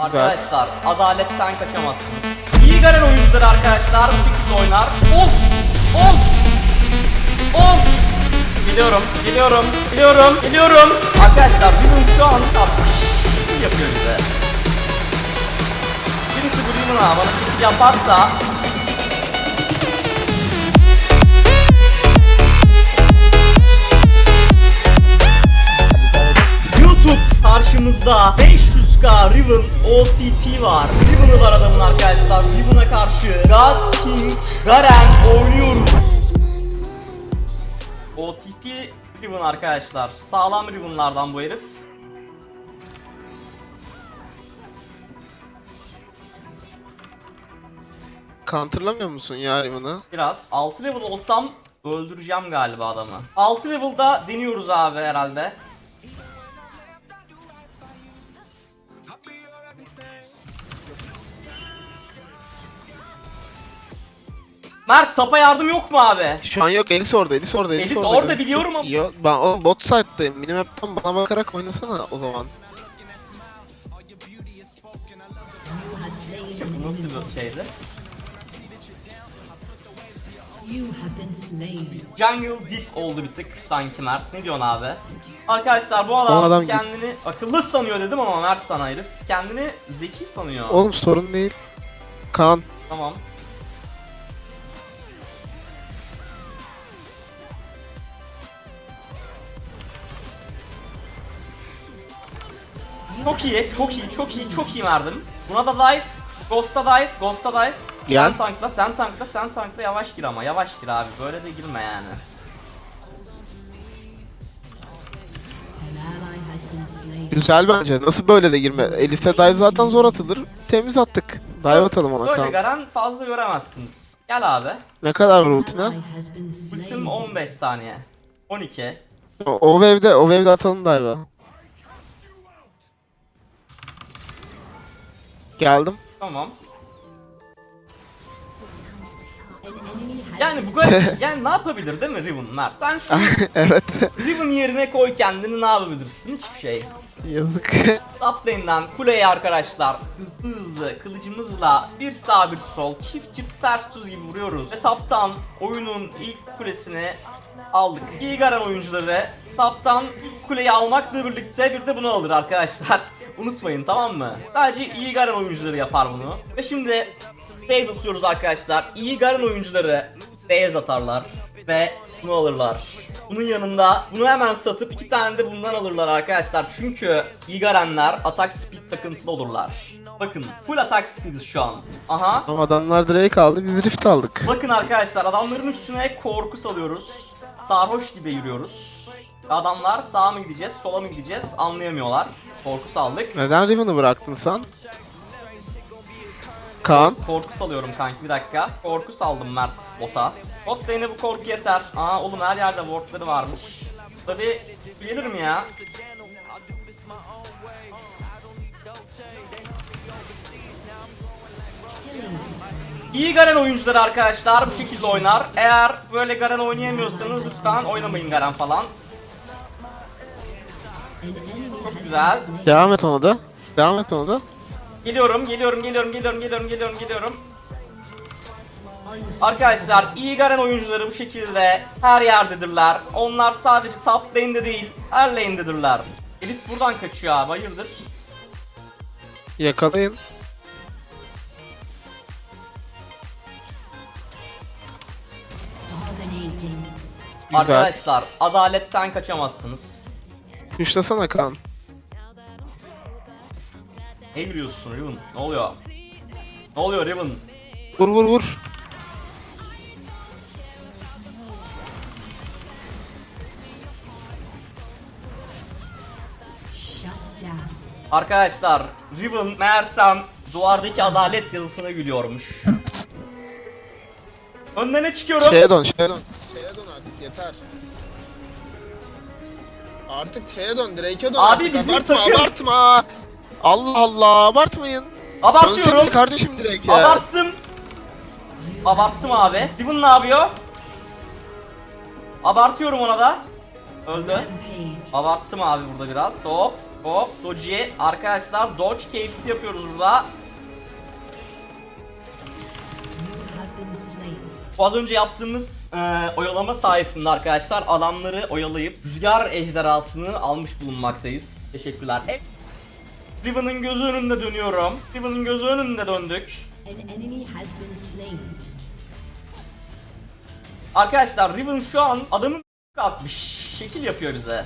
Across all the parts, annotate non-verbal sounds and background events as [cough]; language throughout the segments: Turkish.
Arkadaşlar adaletten kaçamazsınız. İyi garen oyuncular arkadaşlar bu şekilde oynar. Of! Of! Of! Biliyorum, biliyorum, biliyorum, biliyorum. Arkadaşlar Riven şu an atmış. yapıyor bize. Birisi bu Riven'a bana şekil yaparsa YouTube karşımızda 500k Riven OTP var. Riven'ı var adamın arkadaşlar. Riven'a karşı God King Garen oynuyoruz. OTP Riven arkadaşlar. Sağlam Riven'lardan bu herif. Counterlamıyor musun ya Riven'ı? Biraz. 6 level olsam öldüreceğim galiba adamı. 6 level'da deniyoruz abi herhalde. Mert tapa yardım yok mu abi? Şu an yok Elis orada, Elis orada, Elis, Elis orada. orada biliyorum ama- Yok ben oğlum bot side'dayım. Minimap'tan bana bakarak oynasana o zaman. Bu nasıl bir şeydi? Jungle diff oldu bir tık sanki Mert. Ne diyorsun abi? Arkadaşlar bu adam, adam git- kendini akıllı sanıyor dedim ama Mert sana herif. Kendini zeki sanıyor. Oğlum sorun değil. Kaan. Tamam. Çok iyi, çok iyi, çok iyi, çok iyi verdim. Buna da dive, Ghost'a dive, Ghost'a dive. Gel. Sen tankla, sen tankla, sen tankla yavaş gir ama yavaş gir abi. Böyle de girme yani. Güzel bence. Nasıl böyle de girme? Elis'e dive zaten zor atılır. Temiz attık. Dive atalım ona Böyle. Garen fazla göremezsiniz. Gel abi. Ne kadar ultine? Ultim 15 saniye. 12. O, o wave'de, o wave'de atalım dive'a. Geldim. Tamam. [laughs] Yani bu kadar [laughs] yani ne yapabilir değil mi Riven Mert? Sen şu evet. Riven yerine koy kendini ne yapabilirsin? Hiçbir şey. Yazık. Top lane'den kuleye arkadaşlar hızlı hızlı kılıcımızla bir sağ bir sol çift çift ters tuz gibi vuruyoruz. Ve top'tan oyunun ilk kulesini aldık. İyi oyuncuları top'tan ilk kuleyi almakla birlikte bir de bunu alır arkadaşlar. Unutmayın tamam mı? Sadece iyi Garen oyuncuları yapar bunu. Ve şimdi base atıyoruz arkadaşlar. İyi Garen oyuncuları base atarlar ve bunu alırlar. Bunun yanında bunu hemen satıp iki tane de bundan alırlar arkadaşlar. Çünkü iyi Garenler atak speed takıntılı olurlar. Bakın full atak speediz şu an. Aha. Ama adamlar Drake aldı, biz Rift aldık. Bakın arkadaşlar adamların üstüne korku salıyoruz. Sarhoş gibi yürüyoruz. Adamlar sağa mı gideceğiz, sola mı gideceğiz anlayamıyorlar. Korku saldık. Neden Riven'ı bıraktın sen? Kaan. Korku salıyorum kanki bir dakika. Korku saldım Mert bota. Bot lane'e bu korku yeter. Aa oğlum her yerde wardları varmış. Tabi gelir mi ya? İyi Garen oyuncuları arkadaşlar bu şekilde oynar. Eğer böyle Garen oynayamıyorsanız lütfen oynamayın Garen falan. Çok güzel. Devam et ona da. Devam et ona da. Geliyorum, geliyorum, geliyorum, geliyorum, geliyorum, geliyorum, geliyorum. Arkadaşlar iyi Garen oyuncuları bu şekilde her yerdedirler. Onlar sadece top lane'de değil, her lane'dedirler. Elis buradan kaçıyor abi, hayırdır? Yakalayın. Arkadaşlar adaletten kaçamazsınız. Puşlasana Kaan. Ne yürüyorsun Riven? Ne oluyor? Ne oluyor Riven? Vur vur vur. Arkadaşlar Riven meğersem duvardaki adalet yazısına gülüyormuş. Önlerine çıkıyorum. Şeye dön, şeye dön. Şeye dön artık yeter. Artık şeye dön, Drake'e dön Abi artık. bizim abartma, takım- abartma. Allah Allah, abartmayın. Abartıyorum. Dönsene kardeşim Drake'e. Abarttım. Abarttım abi. Riven ne yapıyor? Abartıyorum ona da. Öldü. Abarttım abi burada biraz. Hop. Hop Dodge'ye arkadaşlar Dodge KFC yapıyoruz burada. Az önce yaptığımız e, oyalama sayesinde arkadaşlar adamları oyalayıp rüzgar ejderhasını almış bulunmaktayız. Teşekkürler. Hep Riven'ın gözü önünde dönüyorum. Riven'ın gözü önünde döndük. Arkadaşlar Riven şu an adamın atmış. Şekil yapıyor bize.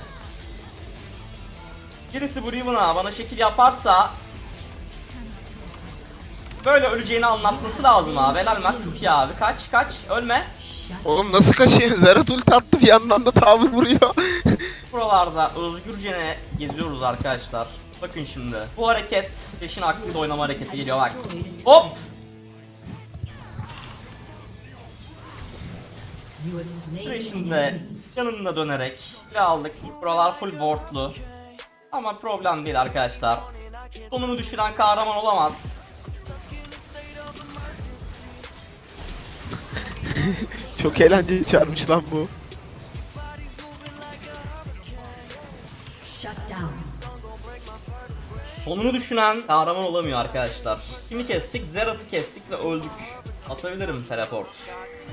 Birisi bu Riven'a bana şekil yaparsa böyle öleceğini anlatması lazım abi. Helal Mert çok iyi abi. Kaç kaç ölme. Oğlum nasıl kaçıyor? [laughs] Zerat ulti attı bir yandan da tavır vuruyor. [laughs] Buralarda özgürce geziyoruz arkadaşlar. Bakın şimdi. Bu hareket peşin aklında oynama hareketi geliyor bak. Hop! Şimdi yanında dönerek ile aldık. Buralar full wardlu. Ama problem değil arkadaşlar. Sonunu düşüren kahraman olamaz. [laughs] Çok eğlenceli çağırmış lan bu. Sonunu düşünen kahraman olamıyor arkadaşlar. Kimi kestik? Zerat'ı kestik ve öldük. Atabilirim teleport.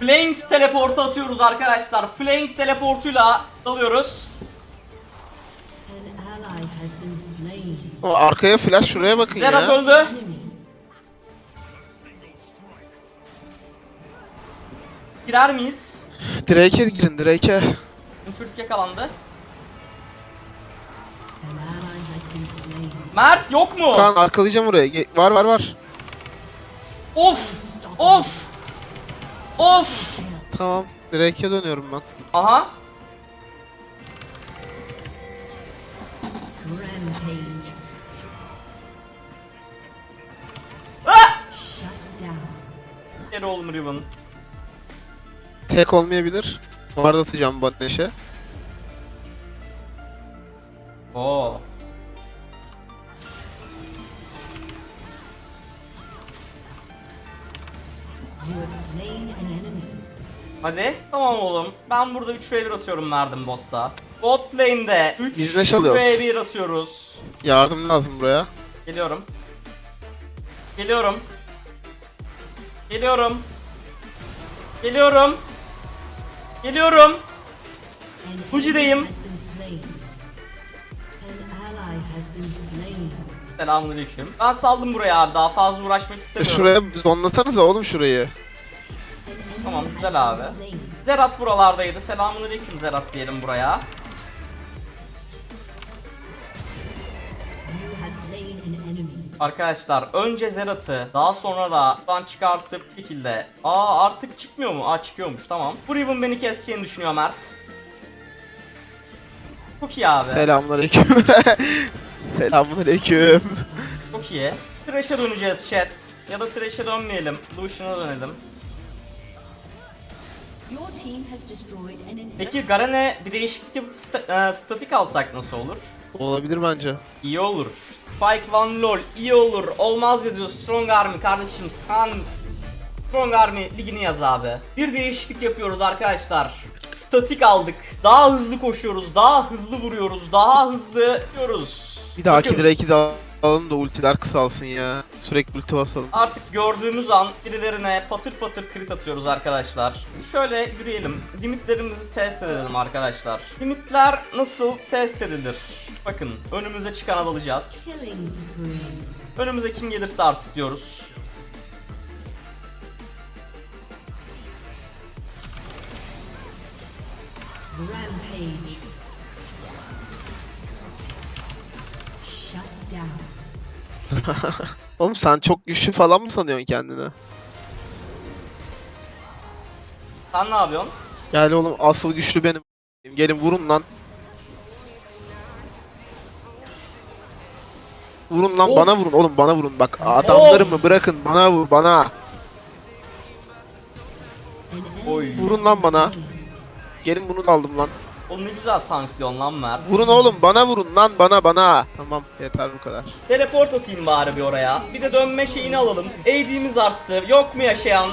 Flank teleportu atıyoruz arkadaşlar. Flank teleportuyla slain. O arkaya flash şuraya bakın Zerat ya. öldü. Girer miyiz? Drake'e girin Drake'e. Been slain. Mert yok mu? Kaan arkalayacağım oraya. Ge- Var var var. Of! Of! Of! Tamam. Drake'e dönüyorum ben. Aha. Rampage. Ah! Shut down. Gel oğlum Riven. Tek olmayabilir. Ward atacağım bot neşe. Oo. Hadi. Tamam oğlum. Ben burada 3v1 atıyorum Merdim botta. Bot lane'de 3 Biz ne çalıyoruz? 3v1 atıyoruz. Yardım lazım buraya. Geliyorum. Geliyorum. Geliyorum. Geliyorum. Geliyorum. Fuji'deyim. Selamünaleyküm. Ben saldım buraya abi. Daha fazla uğraşmak E istemiyorum. şuraya zonlasanıza oğlum şurayı. Tamam, güzel abi. Zerat buralardaydı. Selamünaleyküm Zerat diyelim buraya. Arkadaşlar önce Zerat'ı daha sonra da buradan çıkartıp bir şekilde Aa artık çıkmıyor mu? Aa çıkıyormuş tamam. Bu Riven beni keseceğini düşünüyor Mert. Çok iyi abi. Selamünaleyküm. [laughs] Selamünaleyküm. Çok iyi. Thresh'e döneceğiz chat. Ya da Thresh'e dönmeyelim. Lucian'a dönelim. Peki Garen'e bir değişiklik yapıp sta- e, statik alsak nasıl olur? Olabilir bence. İyi olur. Spike Van Lol iyi olur. Olmaz yazıyor Strong Army kardeşim sen Strong Army ligini yaz abi. Bir değişiklik yapıyoruz arkadaşlar. Statik aldık. Daha hızlı koşuyoruz. Daha hızlı vuruyoruz. Daha hızlı yapıyoruz. Bir dahaki Bakın, Drake'i de alalım da ultiler kısalsın ya. Sürekli ulti basalım. Artık gördüğümüz an birilerine patır patır crit atıyoruz arkadaşlar. Şöyle yürüyelim. Limitlerimizi test edelim arkadaşlar. Limitler nasıl test edilir? Bakın önümüze çıkan alacağız. Önümüze kim gelirse artık diyoruz. Rampage. [laughs] Oğlum sen çok güçlü falan mı sanıyorsun kendini? Sen ne yapıyorsun? Yani oğlum asıl güçlü benim. Gelin vurun lan. Vurun lan Of. bana vurun oğlum bana vurun bak adamlarımı bırakın bana vur bana Oy. vurun lan bana gelin bunu da aldım lan Oğlum ne güzel tanklıyorsun lan Mert. vurun oğlum bana vurun lan bana bana tamam yeter bu kadar Teleport atayım bari bir oraya. Bir de dönme şeyini alalım. AD'miz arttı. Yok mu yaşayan?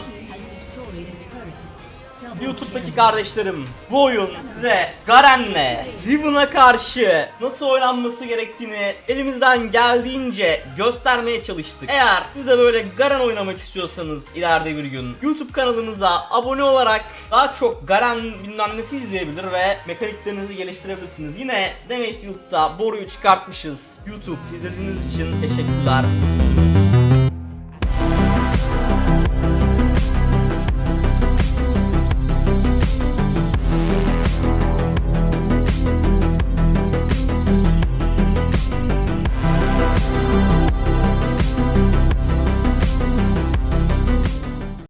YouTube'daki kardeşlerim bu oyun size Garen'le Riven'a karşı nasıl oynanması gerektiğini elimizden geldiğince göstermeye çalıştık. Eğer siz de böyle Garen oynamak istiyorsanız ileride bir gün YouTube kanalımıza abone olarak daha çok Garen bilmem nesi izleyebilir ve mekaniklerinizi geliştirebilirsiniz. Yine Damage Shield'da boruyu çıkartmışız. YouTube izlediğiniz için teşekkürler.